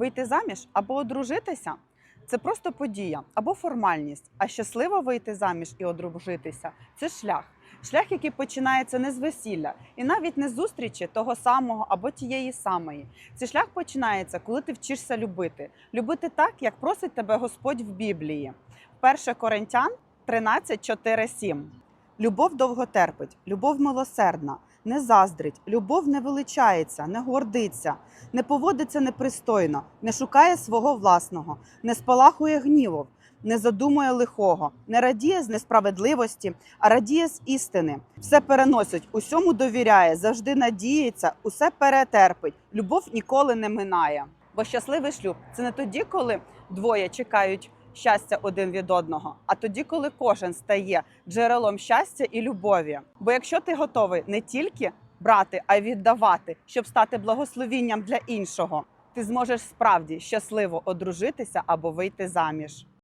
Вийти заміж або одружитися це просто подія або формальність. А щасливо вийти заміж і одружитися це шлях. Шлях, який починається не з весілля, і навіть не з зустрічі того самого або тієї самої. Цей шлях починається, коли ти вчишся любити. Любити так, як просить тебе Господь в Біблії. 1 Коринтян 13, 4, 7. Любов довго терпить, любов милосердна, не заздрить, любов не величається, не гордиться, не поводиться непристойно, не шукає свого власного, не спалахує гнівом, не задумує лихого, не радіє з несправедливості, а радіє з істини. Все переносить, усьому довіряє, завжди надіється, усе перетерпить. Любов ніколи не минає. Бо щасливий шлюб це не тоді, коли двоє чекають щастя один від одного, а тоді, коли кожен стає джерелом щастя і любові. Бо якщо ти готовий не тільки брати, а й віддавати, щоб стати благословінням для іншого, ти зможеш справді щасливо одружитися або вийти заміж.